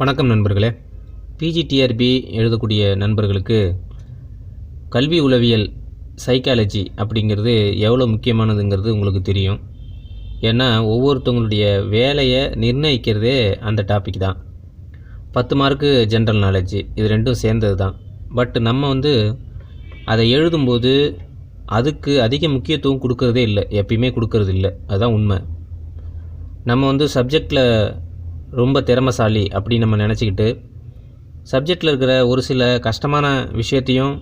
வணக்கம் நண்பர்களே. பிஜிடிஆர்பி எழுதக்கூடிய நண்பர்களுக்கு கல்வி உளவியல் சைக்காலஜி அப்படிங்கிறது எவ்வளோ முக்கியமானதுங்கிறது உங்களுக்கு தெரியும். ஏன்னா ஒவ்வொருத்தவங்களுடைய வேலையை நிர்ணயிக்கிறதே அந்த டாபிக் தான். பத்து மார்க்கு ஜென்ரல் நாலேஜ் இது ரெண்டும் சேர்ந்தது தான் பட் நம்ம வந்து அதை எழுதும்போது அதுக்கு அதிக முக்கியத்துவம் கொடுக்கறதே இல்லை. எப்பயுமே கொடுக்கறது இல்லை அதுதான் உண்மை. நம்ம வந்து சப்ஜெக்டில் ரொம்ப திறமசாலி அப்படின்னு நம்ம நினச்சிக்கிட்டு சப்ஜெக்டில் இருக்கிற ஒரு சில கஷ்டமான விஷயத்தையும்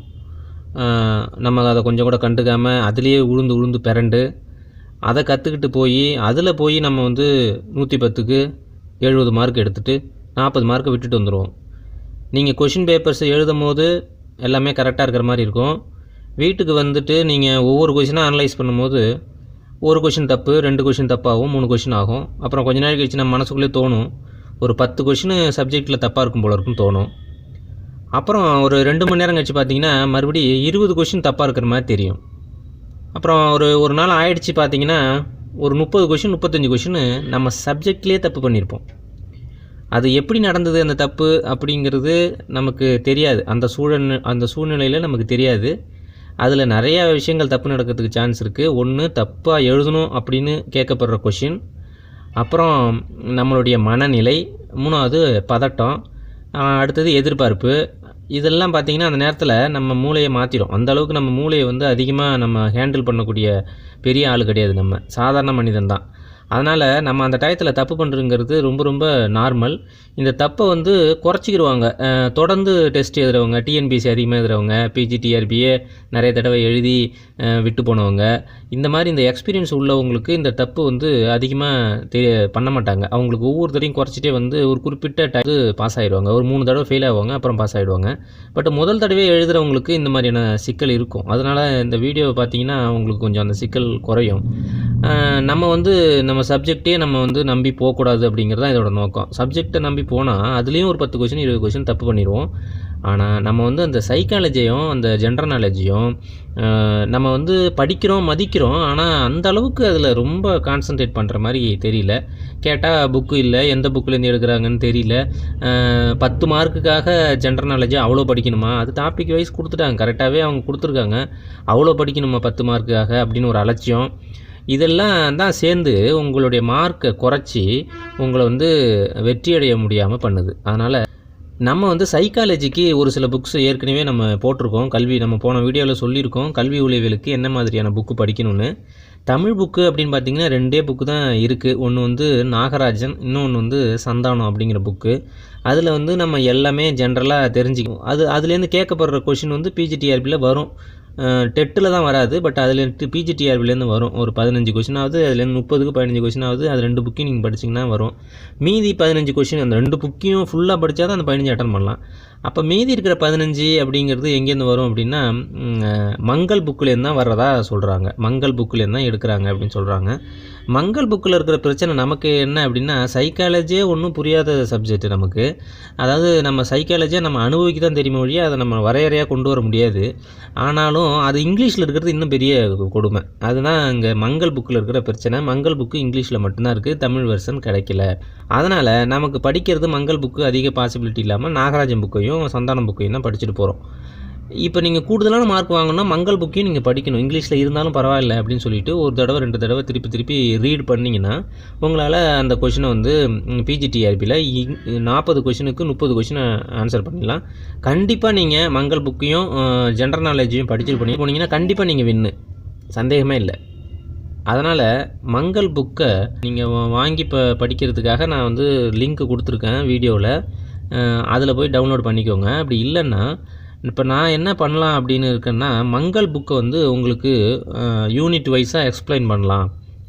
நம்ம அதை கொஞ்சம் கூட கண்டுக்காமல் அதுலேயே உளுந்து உளுந்து பிறண்டு அதை கற்றுக்கிட்டு போய் அதில் போய் நம்ம வந்து நூற்றி பத்துக்கு எழுபது மார்க் எடுத்துகிட்டு நாற்பது மார்க்கை விட்டுட்டு வந்துடுவோம் நீங்கள் கொஷின் பேப்பர்ஸ் எழுதும் போது எல்லாமே கரெக்டாக இருக்கிற மாதிரி இருக்கும். வீட்டுக்கு வந்துட்டு நீங்கள் ஒவ்வொரு கொஷினாக அனலைஸ் பண்ணும்போது ஒரு கொஷின் தப்பு ரெண்டு கொஷின் தப்பாகும் மூணு கொஷின் ஆகும். அப்புறம் கொஞ்ச நாள் கழிச்சு நம்ம மனசுக்குள்ளே தோணும். ஒரு பத்து கொஷின் சப்ஜெக்டில் தப்பாக இருக்கும் போல இருக்கும் தோணும். அப்புறம் ஒரு ரெண்டு மணி நேரம் கழிச்சு பார்த்தீங்கன்னா மறுபடியும் இருபது கொஷின் தப்பாக இருக்கிற மாதிரி தெரியும். அப்புறம் ஒரு ஒரு நாள் ஆயிடுச்சு பார்த்தீங்கன்னா ஒரு முப்பது கொஷின் முப்பத்தஞ்சு கொஷின் நம்ம சப்ஜெக்ட்லேயே தப்பு பண்ணியிருப்போம் அது எப்படி நடந்தது அந்த தப்பு அப்படிங்கிறது நமக்கு தெரியாது. அந்த சூழல் அந்த சூழ்நிலையில் நமக்கு தெரியாது. அதில் நிறையா விஷயங்கள் தப்பு நடக்கிறதுக்கு சான்ஸ் இருக்குது ஒன்று தப்பாக எழுதணும் அப்படின்னு கேட்கப்படுற கொஷின் அப்புறம் நம்மளுடைய மனநிலை. மூணாவது பதட்டம். அடுத்தது எதிர்பார்ப்பு. இதெல்லாம் பார்த்திங்கன்னா அந்த நேரத்தில் நம்ம மூளையை மாற்றிடும் அந்த அளவுக்கு நம்ம மூளையை வந்து அதிகமாக நம்ம ஹேண்டில் பண்ணக்கூடிய பெரிய ஆள் கிடையாது நம்ம. சாதாரண மனிதன் தான் அதனால் நம்ம அந்த டயத்தில் தப்பு பண்ணுறதுங்கிறது ரொம்ப ரொம்ப நார்மல் இந்த தப்பை வந்து குறைச்சிக்கிடுவாங்க தொடர்ந்து டெஸ்ட் எழுதுறவங்க டிஎன்பிசி அதிகமாக எழுதுறவங்க பிஜிடிஆர்பியே நிறைய தடவை எழுதி விட்டு போனவங்க இந்த மாதிரி இந்த எக்ஸ்பீரியன்ஸ் உள்ளவங்களுக்கு இந்த தப்பு வந்து அதிகமாக தெரிய பண்ண மாட்டாங்க. அவங்களுக்கு ஒவ்வொரு தடையும் குறைச்சிட்டே வந்து ஒரு குறிப்பிட்ட டைம் பாஸ் ஆகிடுவாங்க ஒரு மூணு தடவை ஃபெயில் ஆவாங்க அப்புறம் பாஸ் ஆகிடுவாங்க பட் முதல் தடவை எழுதுகிறவங்களுக்கு இந்த மாதிரியான சிக்கல் இருக்கும். அதனால் இந்த வீடியோவை பார்த்தீங்கன்னா அவங்களுக்கு கொஞ்சம் அந்த சிக்கல் குறையும். நம்ம வந்து நம்ம சப்ஜெக்டே நம்ம வந்து நம்பி போகக்கூடாது அப்படிங்கிறது தான் இதோட நோக்கம். சப்ஜெக்டை நம்பி போனால் அதுலேயும் ஒரு பத்து கொஷின் இருபது கொஷின் தப்பு பண்ணிடுவோம் ஆனால் நம்ம வந்து அந்த சைக்காலஜியும் அந்த ஜென்ரல் நாலேஜையும் நம்ம வந்து படிக்கிறோம் மதிக்கிறோம் ஆனால் அந்த அளவுக்கு அதில் ரொம்ப கான்சன்ட்ரேட் பண்ணுற மாதிரி தெரியல. கேட்டால் புக்கு இல்லை எந்த புக்கிலேருந்து எடுக்கிறாங்கன்னு தெரியல. பத்து மார்க்குக்காக ஜென்ரல் நாலேஜை அவ்வளோ படிக்கணுமா? அது டாபிக் வைஸ் கொடுத்துட்டாங்க. கரெக்டாகவே அவங்க கொடுத்துருக்காங்க. அவ்வளோ படிக்கணுமா பத்து மார்க்குக்காக அப்படின்னு ஒரு அலட்சியம். இதெல்லாம் தான் சேர்ந்து உங்களுடைய மார்க்கை குறைச்சி உங்களை வந்து வெற்றியடைய முடியாமல் பண்ணுது. அதனால் நம்ம வந்து சைக்காலஜிக்கு ஒரு சில புக்ஸ் ஏற்கனவே நம்ம போட்டிருக்கோம். கல்வி நம்ம போன வீடியோவில் சொல்லியிருக்கோம். கல்வி உளவியலுக்கு என்ன மாதிரியான புக்கு படிக்கணும்னு. தமிழ் புக்கு அப்படின்னு பார்த்தீங்கன்னா ரெண்டே புக்கு தான் இருக்குது ஒன்று வந்து நாகராஜன் இன்னொன்று வந்து சந்தானம் அப்படிங்கிற புக்கு அதில் வந்து நம்ம எல்லாமே ஜென்ரலாக தெரிஞ்சுக்கணும் அது அதுலேருந்து கேட்கப்படுற கொஷின் வந்து பிஜிடிஆர்பியில் வரும். டெட்டில் தான் வராது பட் அதில் பிஜிடிஆர்பிலேருந்து வரும். ஒரு பதினஞ்சு கொஷினாவது அதுலேருந்து முப்பதுக்கு பதினஞ்சு கொஷினாவது அது ரெண்டு புக்கையும் நீங்கள் படிச்சிங்கன்னா வரும். மீதி பதினஞ்சு கொஷின் அந்த ரெண்டு புக்கையும் ஃபுல்லாக படித்தா தான் அந்த பதினஞ்சு அட்டன் பண்ணலாம். அப்போ மீதி இருக்கிற பதினஞ்சு அப்படிங்கிறது எங்கேருந்து வரும் அப்படின்னா மங்கள் புக்கிலேருந்து தான் வர்றதா சொல்கிறாங்க மங்கள் புக்கிலேருந்து தான் எடுக்கிறாங்க அப்படின்னு சொல்கிறாங்க மங்கள் புக்கில் இருக்கிற பிரச்சனை நமக்கு என்ன அப்படின்னா சைக்காலஜியே ஒன்றும் புரியாத சப்ஜெக்ட் நமக்கு. அதாவது நம்ம சைக்காலஜியை நம்ம அனுபவிக்க தான் தெரியுமோ ஒழிய அதை நம்ம வரையறையாக கொண்டு வர முடியாது. ஆனாலும் அது இங்கிலீஷில் இருக்கிறது இன்னும் பெரிய கொடுமை. அதுதான் இங்கே மங்கள் புக்கில் இருக்கிற பிரச்சனை. மங்கள் புக்கு இங்கிலீஷில் மட்டும்தான் இருக்குது தமிழ் வெர்ஷன் கிடைக்கல. அதனால் நமக்கு படிக்கிறது மங்கள் புக்கு அதிக பாசிபிலிட்டி இல்லாமல் நாகராஜன் புக்கையும் சந்தானம் புக்கையும் தான் படிச்சுட்டு போகிறோம் இப்போ நீங்கள் கூடுதலான மார்க் வாங்கணும்னா மங்கள் புக்கையும் நீங்கள் படிக்கணும். இங்கிலீஷில் இருந்தாலும் பரவாயில்ல அப்படின்னு சொல்லிட்டு ஒரு தடவை ரெண்டு தடவை திருப்பி திருப்பி ரீட் பண்ணிங்கன்னா உங்களால் அந்த கொஷினை வந்து பிஜிடிஆர்பியில் நாற்பது கொஷினுக்கு முப்பது கொஷினை ஆன்சர் பண்ணிடலாம். கண்டிப்பாக நீங்கள் மங்கள் புக்கையும் ஜென்ரல் நாலேஜையும் படிச்சுட்டு பண்ணி போனீங்கன்னா கண்டிப்பாக நீங்கள் வின்னு சந்தேகமே இல்லை. அதனால் மங்கள் புக்கை நீங்கள் வாங்கி இப்போ படிக்கிறதுக்காக நான் வந்து லிங்க் கொடுத்துருக்கேன் வீடியோவில் அதில் போய் டவுன்லோட் பண்ணிக்கோங்க. அப்படி இல்லைன்னா இப்போ நான் என்ன பண்ணலாம் அப்படின்னு இருக்கேன்னா மங்கள் புக்கை வந்து உங்களுக்கு யூனிட் வைஸாக எக்ஸ்பிளைன் பண்ணலாம்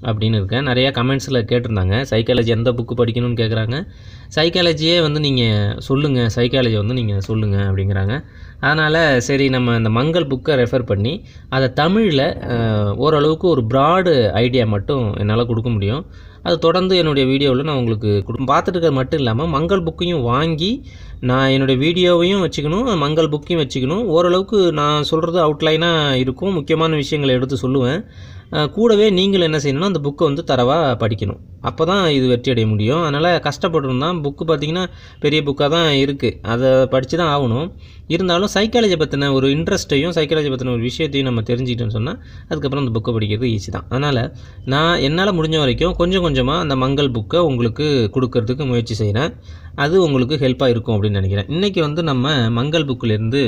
அப்படின்னு இருக்கேன். நிறையா கமெண்ட்ஸில் கேட்டிருந்தாங்க. சைக்காலஜி எந்த புக்கு படிக்கணும்னு கேட்குறாங்க சைக்காலஜியே வந்து நீங்கள் சொல்லுங்கள் சைக்காலஜி வந்து நீங்கள் சொல்லுங்கள் அப்படிங்கிறாங்க. அதனால் சரி நம்ம இந்த மங்கள் புக்கை ரெஃபர் பண்ணி அதை தமிழில் ஓரளவுக்கு ஒரு ப்ராடு ஐடியா மட்டும் என்னால் கொடுக்க முடியும். அது தொடர்ந்து என்னுடைய வீடியோவில் நான் உங்களுக்கு பார்த்துட்டு இருக்கிறது மட்டும் இல்லாமல் மங்கள் புக்கையும் வாங்கி நான் என்னுடைய வீடியோவையும் வச்சுக்கணும் மங்கள் புக்கையும் வச்சுக்கணும். ஓரளவுக்கு நான் சொல்கிறது அவுட்லைனாக இருக்கும். முக்கியமான விஷயங்களை எடுத்து சொல்லுவேன். கூடவே நீங்கள் என்ன செய்யணும்னா அந்த புக்கை வந்து தரவாக படிக்கணும். அப்போ தான் இது வெற்றி அடைய முடியும். அதனால் கஷ்டப்பட்டுருந்தான் புக்கு பார்த்திங்கன்னா பெரிய புக்காக தான் இருக்குது அதை படித்து தான் ஆகணும். இருந்தாலும் சைக்காலஜி பற்றின ஒரு இன்ட்ரெஸ்ட்டையும் சைக்காலஜி பற்றின ஒரு விஷயத்தையும் நம்ம தெரிஞ்சுக்கிட்டோம்னு சொன்னால் அதுக்கப்புறம் அந்த புக்கை படிக்கிறது ஈஸி தான். அதனால் நான் என்னால் முடிஞ்ச வரைக்கும் கொஞ்சம் கொஞ்சமாக அந்த மங்கள் புக்கை உங்களுக்கு கொடுக்கறதுக்கு முயற்சி செய்கிறேன் அது உங்களுக்கு ஹெல்ப்பாக இருக்கும் அப்படின்னு நினைக்கிறேன். இன்றைக்கி வந்து நம்ம மங்கள் புக்கிலேருந்து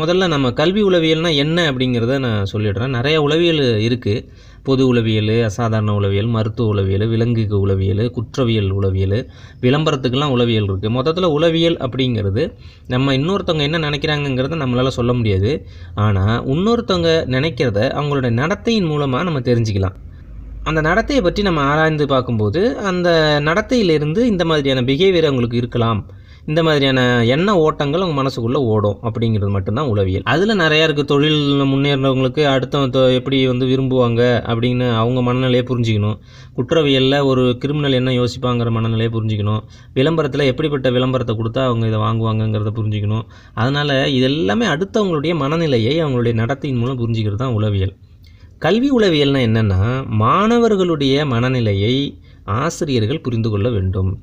முதல்ல நம்ம கல்வி உளவியல்னால் என்ன அப்படிங்கிறத நான் சொல்லிடுறேன். நிறைய உளவியல் இருக்குது பொது உளவியல் அசாதாரண உளவியல் மருத்துவ உளவியல் விலங்கு உளவியல் குற்றவியல் உளவியல் விளம்பரத்துக்கெல்லாம் உளவியல் இருக்குது மொத்தத்தில் உளவியல் அப்படிங்கிறது நம்ம இன்னொருத்தவங்க என்ன நினைக்கிறாங்கங்கிறத நம்மளால் சொல்ல முடியாது. ஆனால் இன்னொருத்தவங்க நினைக்கிறத அவங்களோட நடத்தையின் மூலமாக நம்ம தெரிஞ்சுக்கலாம். அந்த நடத்தையை பற்றி நம்ம ஆராய்ந்து பார்க்கும்போது அந்த நடத்தையிலிருந்து இந்த மாதிரியான பிஹேவியர் அவங்களுக்கு இருக்கலாம். இந்த மாதிரியான எண்ண ஓட்டங்கள் அவங்க மனசுக்குள்ளே ஓடும் அப்படிங்கிறது மட்டும்தான் உளவியல். அதில் நிறையா இருக்குது தொழில் முன்னேறினவங்களுக்கு அடுத்தவங்க எப்படி வந்து விரும்புவாங்க அப்படின்னு அவங்க மனநிலையை புரிஞ்சுக்கணும். குற்றவியலில் ஒரு கிரிமினல் என்ன யோசிப்பாங்கிற மனநிலையை புரிஞ்சுக்கணும். விளம்பரத்தில் எப்படிப்பட்ட விளம்பரத்தை கொடுத்தா அவங்க இதை வாங்குவாங்கங்கிறத புரிஞ்சுக்கணும். அதனால் இதெல்லாமே அடுத்தவங்களுடைய மனநிலையை அவங்களுடைய நடத்தையின் மூலம் புரிஞ்சுக்கிறது தான் உளவியல். கல்வி உளவியல்னால் என்னென்னா மாணவர்களுடைய மனநிலையை ஆசிரியர்கள் புரிந்து கொள்ள வேண்டும்.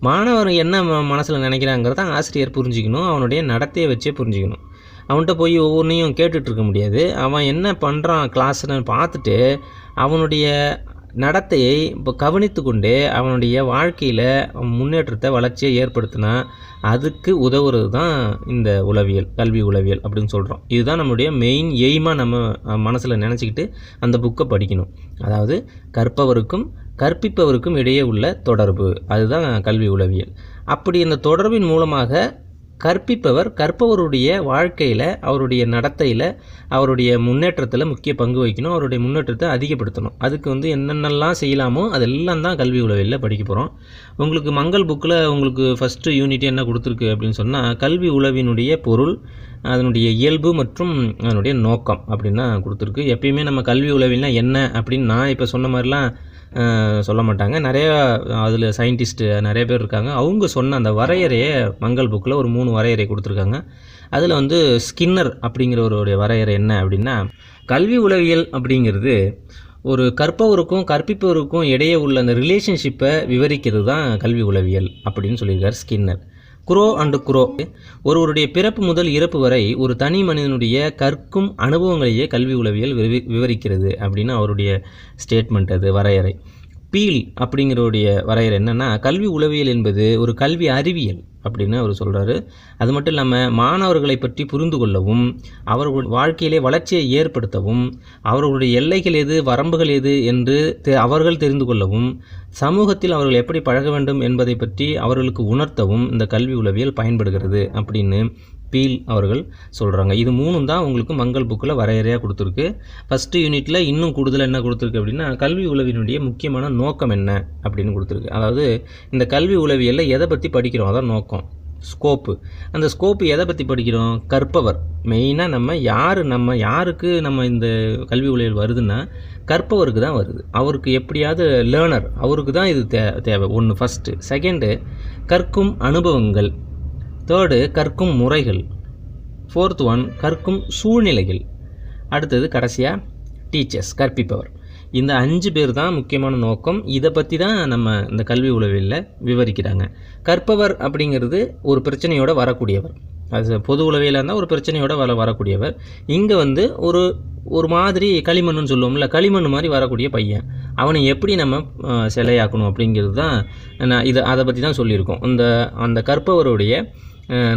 மாணவர் என்ன மனசில் நினைக்கிறாங்கிறத ஆசிரியர் புரிஞ்சுக்கணும் அவனுடைய நடத்தையை வச்சே புரிஞ்சுக்கணும். அவன்கிட்ட போய் ஒவ்வொன்றையும் கேட்டுட்ருக்க முடியாது. அவன் என்ன பண்ணுறான் கிளாஸ்ன்னு பார்த்துட்டு அவனுடைய நடத்தையை இப்போ கவனித்து கொண்டே அவனுடைய வாழ்க்கையில் முன்னேற்றத்தை வளர்ச்சியை ஏற்படுத்தினா அதுக்கு உதவுறது தான் இந்த உளவியல் கல்வி உளவியல் அப்படின்னு சொல்கிறோம் இதுதான் நம்மளுடைய மெயின் எய்மாக நம்ம மனசில் நினச்சிக்கிட்டு அந்த புக்கை படிக்கணும். அதாவது கற்பவருக்கும் கற்பிப்பவருக்கும் இடையே உள்ள தொடர்பு. அதுதான் கல்வி உளவியல். அப்படி இந்த தொடர்பின் மூலமாக கற்பிப்பவர் கற்பவருடைய வாழ்க்கையில் அவருடைய நடத்தையில் அவருடைய முன்னேற்றத்தில் முக்கிய பங்கு வகிக்கணும். அவருடைய முன்னேற்றத்தை அதிகப்படுத்தணும். அதுக்கு வந்து என்னென்னலாம் செய்யலாமோ அதெல்லாம் தான் கல்வி உளவியலில் படிக்க போகிறோம் உங்களுக்கு மங்கள் புக்கில் உங்களுக்கு ஃபஸ்ட்டு யூனிட் என்ன கொடுத்துருக்கு அப்படின்னு சொன்னால் கல்வி உளவினுடைய பொருள் அதனுடைய இயல்பு மற்றும் அதனுடைய நோக்கம் அப்படின்னு தான் கொடுத்துருக்கு. எப்பயுமே நம்ம கல்வி உளவியல்னா என்ன அப்படின்னு நான் இப்போ சொன்ன மாதிரிலாம் சொல்ல மாட்டாங்க. நிறையா அதில் சயின்டிஸ்ட்டு நிறைய பேர் இருக்காங்க. அவங்க சொன்ன அந்த வரையறையை மங்கள் புக்கில் ஒரு மூணு வரையறை கொடுத்துருக்காங்க. அதில் வந்து ஸ்கின்னர் அப்படிங்கிறவருடைய வரையறை என்ன அப்படின்னா கல்வி உளவியல் அப்படிங்கிறது ஒரு கற்பவருக்கும் கற்பிப்பவருக்கும் இடையே உள்ள அந்த ரிலேஷன்ஷிப்பை விவரிக்கிறது தான் கல்வி உளவியல் அப்படின்னு சொல்லியிருக்கார் ஸ்கின்னர். Grow and grow. ஒருவருடைய பிறப்பு முதல் இறப்பு வரை ஒரு தனி மனிதனுடைய கற்கும் அனுபவங்களையே கல்வி உளவியல் விவரிக்கிறது அப்படின்னு அவருடைய ஸ்டேட்மெண்ட் அது வரையறை. பீல் அப்படிங்கிறவுடைய வரையறை என்னென்னா கல்வி உளவியல் என்பது ஒரு கல்வி அறிவியல். அப்படின்னு அவர் சொல்கிறாரு அது மட்டும் இல்லாமல் மாணவர்களை பற்றி புரிந்து கொள்ளவும் அவர்கள் வாழ்க்கையிலே வளர்ச்சியை ஏற்படுத்தவும் அவர்களுடைய எல்லைகள் எது வரம்புகள் எது என்று தெ- அவர்கள் தெரிந்து கொள்ளவும் சமூகத்தில் அவர்கள் எப்படி பழக வேண்டும் என்பதை பற்றி அவர்களுக்கு உணர்த்தவும் இந்த கல்வி உளவியல் பயன்படுகிறது அப்படின்னு பீல் அவர்கள் சொல்கிறாங்க இது மூணும் தான் உங்களுக்கு மங்கள் புக்கில் வரையறையாக கொடுத்துருக்கு. ஃபஸ்ட்டு யூனிட்டில் இன்னும் கூடுதலாக என்ன கொடுத்துருக்கு அப்படின்னா கல்வி உளவினுடைய முக்கியமான நோக்கம் என்ன அப்படின்னு கொடுத்துருக்கு. அதாவது இந்த கல்வி உளவியலில் எதை பற்றி படிக்கிறோம்? அதான் நோக்கம். ஸ்கோப்பு அந்த ஸ்கோப்பு எதை பற்றி படிக்கிறோம்? கற்பவர். மெயினாக நம்ம யார் நம்ம யாருக்கு நம்ம இந்த கல்வி உளவியல் வருதுன்னா கற்பவருக்கு தான் வருது. அவருக்கு எப்படியாவது லேர்னர் அவருக்கு தான் இது தே தேவை. ஒன்று ஃபஸ்ட்டு செகண்டு கற்கும் அனுபவங்கள். தேர்டு கற்கும் முறைகள். ஃபோர்த் ஒன் கற்கும் சூழ்நிலைகள். அடுத்தது கடைசியாக டீச்சர்ஸ் கற்பிப்பவர். இந்த அஞ்சு பேர் தான் முக்கியமான நோக்கம். இதை பற்றி தான் நம்ம இந்த கல்வி உளவியலில் விவரிக்கிறாங்க. கற்பவர் அப்படிங்கிறது ஒரு பிரச்சனையோட வரக்கூடியவர். அது பொது உளவியலாக இருந்தால் ஒரு பிரச்சனையோட வர வரக்கூடியவர். இங்கே வந்து ஒரு ஒரு மாதிரி களிமண்ணுன்னு சொல்லுவோம்ல களிமண் மாதிரி வரக்கூடிய பையன். அவனை எப்படி நம்ம சிலையாக்கணும் அப்படிங்கிறது தான் நான் இதை அதை பற்றி தான் சொல்லியிருக்கோம். இந்த அந்த கற்பவருடைய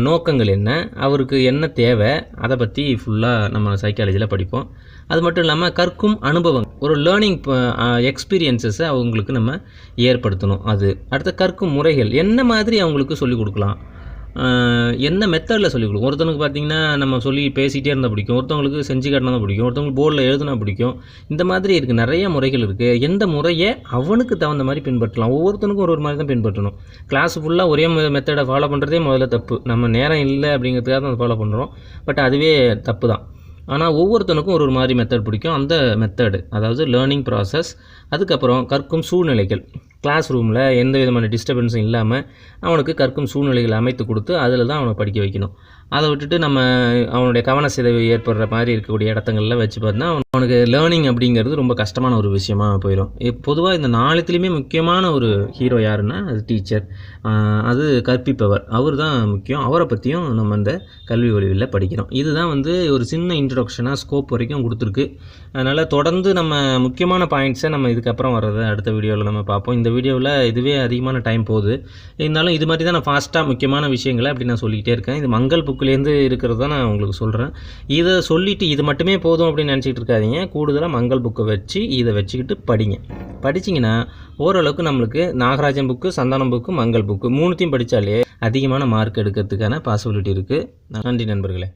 நோக்கங்கள் என்ன? அவருக்கு என்ன தேவை? அதை பற்றி ஃபுல்லாக நம்ம சைக்காலஜியில் படிப்போம். அது மட்டும் இல்லாமல் கற்கும் அனுபவம் ஒரு லேர்னிங் எக்ஸ்பீரியன்சஸை அவங்களுக்கு நம்ம ஏற்படுத்தணும். அது. அடுத்து கற்கும் முறைகள் என்ன மாதிரி அவங்களுக்கு சொல்லிக் கொடுக்கலாம்? என்ன மெத்தடில் சொல்லிக் கொடுக்கும்? ஒருத்தனுக்கு பார்த்தீங்கன்னா நம்ம சொல்லி பேசிகிட்டே இருந்தால் பிடிக்கும். ஒருத்தவங்களுக்கு செஞ்சு காட்டினா தான் பிடிக்கும். ஒருத்தவங்களுக்கு போர்டில் எழுதுனா பிடிக்கும். இந்த மாதிரி இருக்குது நிறைய முறைகள் இருக்குது எந்த முறையை அவனுக்கு தகுந்த மாதிரி பின்பற்றலாம்? ஒவ்வொருத்தனுக்கும் ஒரு ஒரு மாதிரி தான் பின்பற்றணும். கிளாஸ் ஃபுல்லாக ஒரே மெத்தடை ஃபாலோ பண்ணுறதே முதல்ல தப்பு. நம்ம நேரம் இல்லை அப்படிங்கிறதுக்காக தான் ஃபாலோ பண்ணுறோம் பட் அதுவே தப்பு தான். ஆனால் ஒவ்வொருத்தனுக்கும் ஒரு ஒரு மாதிரி மெத்தட் பிடிக்கும். அந்த மெத்தடு அதாவது லேர்னிங் ப்ராசஸ் அதுக்கப்புறம் கற்கும் சூழ்நிலைகள். கிளாஸ் ரூமில் எந்த விதமான டிஸ்டர்பன்ஸும் இல்லாமல் அவனுக்கு கற்கும் சூழ்நிலைகள் அமைத்து கொடுத்து அதில் தான் அவனை படிக்க வைக்கணும். அதை விட்டுட்டு நம்ம அவனுடைய கவன சிதைவு ஏற்படுற மாதிரி இருக்கக்கூடிய இடத்துங்களில் வச்சு பார்த்தா அவனுக்கு லேர்னிங் அப்படிங்கிறது ரொம்ப கஷ்டமான ஒரு விஷயமா போயிடும் பொதுவாக இந்த நாலுத்துலேயுமே முக்கியமான ஒரு ஹீரோ யாருன்னா அது டீச்சர் அது கற்பிப்பவர். அவர் தான் முக்கியம். அவரை பற்றியும் நம்ம இந்த கல்வி வழிவில் படிக்கிறோம். இதுதான் வந்து ஒரு சின்ன இன்ட்ரொடக்ஷனாக ஸ்கோப் வரைக்கும் கொடுத்துருக்கு. அதனால் தொடர்ந்து நம்ம முக்கியமான பாயிண்ட்ஸை நம்ம இதுக்கப்புறம் வர்றதை அடுத்த வீடியோவில் நம்ம பார்ப்போம். இந்த வீடியோவில் இதுவே அதிகமான டைம் போகுது. இருந்தாலும் இது மாதிரி தான் நான் ஃபாஸ்ட்டாக முக்கியமான விஷயங்களை அப்படி நான் சொல்லிக்கிட்டே இருக்கேன். இது மங்கள் புக்கிலேருந்து இருக்கிறது தான் நான் உங்களுக்கு சொல்கிறேன் இதை சொல்லிவிட்டு இது மட்டுமே போதும் அப்படின்னு நினச்சிக்கிட்டு இருக்காதீங்க. கூடுதலாக மங்கள் புக்கை வச்சு இதை வச்சுக்கிட்டு படிங்க. படிச்சிங்கன்னா ஓரளவுக்கு நம்மளுக்கு Nagarajan book Santhanam book Mangal book மூணுத்தையும் படித்தாலே அதிகமான மார்க் எடுக்கிறதுக்கான பாசிபிலிட்டி இருக்குது நன்றி நண்பர்களே.